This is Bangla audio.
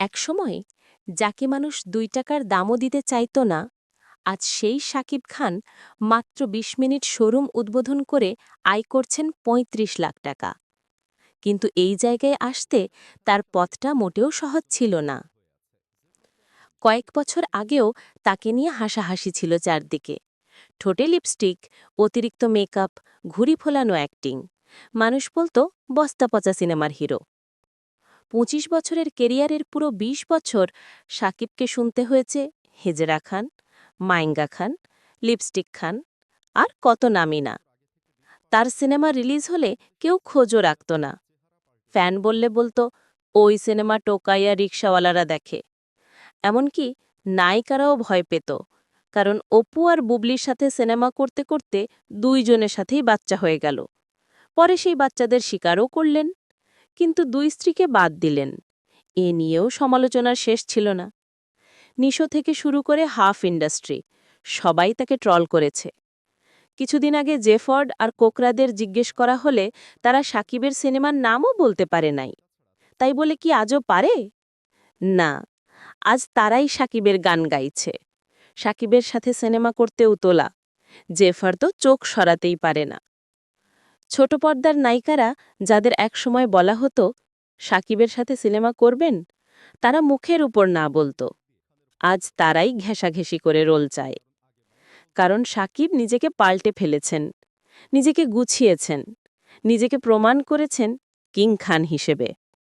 একসময় যাকে মানুষ দুই টাকার দামও দিতে চাইত না, আজ সেই সাকিব খান মাত্র ২০ মিনিট শোরুম উদ্বোধন করে আয় করছেন ৩৫ লাখ টাকা। কিন্তু এই জায়গায় আসতে তার পথটা মোটেও সহজ ছিল না। কয়েক বছর আগেও তাকে নিয়ে হাসাহাসি ছিল চারদিকে। ঠোঁটে লিপস্টিক, অতিরিক্ত মেকআপ ঘুরি ফোলানো অ্যাক্টিং। মানুষ বলতো, বস্তা পচা সিনেমার হিরো। পঁচিশ বছরের কেরিয়ারের পুরো ২০ বছর সাকিবকে শুনতে হয়েছে হেজরা খান মাইঙ্গা খান, লিপস্টিক খান আর কত নামই না। তার সিনেমা রিলিজ হলে কেউ খোঁজও রাখত না। ফ্যান বললে বলতো, ওই সিনেমা টোকাইয়া রিক্সাওয়ালারা দেখে। এমনকি নায়িকারাও ভয় পেত, কারণ অপু আর বুবলির সাথে সিনেমা করতে করতে দুইজনের সাথেই বাচ্চা হয়ে গেল। পরে সেই বাচ্চাদের স্বীকারও করলেন। কিন্তু দুই স্ত্রীকে বাদ দিলেন। এ নিয়েও সমালোচনার শেষ ছিল না। নিশো থেকে শুরু করে হাফ ইন্ডাস্ট্রি, সবাই তাকে ট্রল করেছে। কিছুদিন আগে জেফর্ড আর কোকরাদের জিজ্ঞেস করা হলে তারা সাকিবের সিনেমার নামও বলতে পারে নাই। তাই বলে কি আজও পারে? না, আজ তারাই সাকিবের গান গাইছে। সাকিবের সাথে সিনেমা করতেও তোলা জেফার তো চোখ সরাতেই পারে না। ছোট পর্দার নায়িকারা যাদের একসময় বলা হতো, সাকিবের সাথে সিনেমা করবেন, তারা মুখের উপর না বলতো। আজ তারাই ঘেঁষাঘেঁষি করে রোল চায়। কারণ সাকিব নিজেকে পাল্টে ফেলেছেন, নিজেকে গুছিয়েছেন, নিজেকে প্রমাণ করেছেন কিং খান হিসেবে।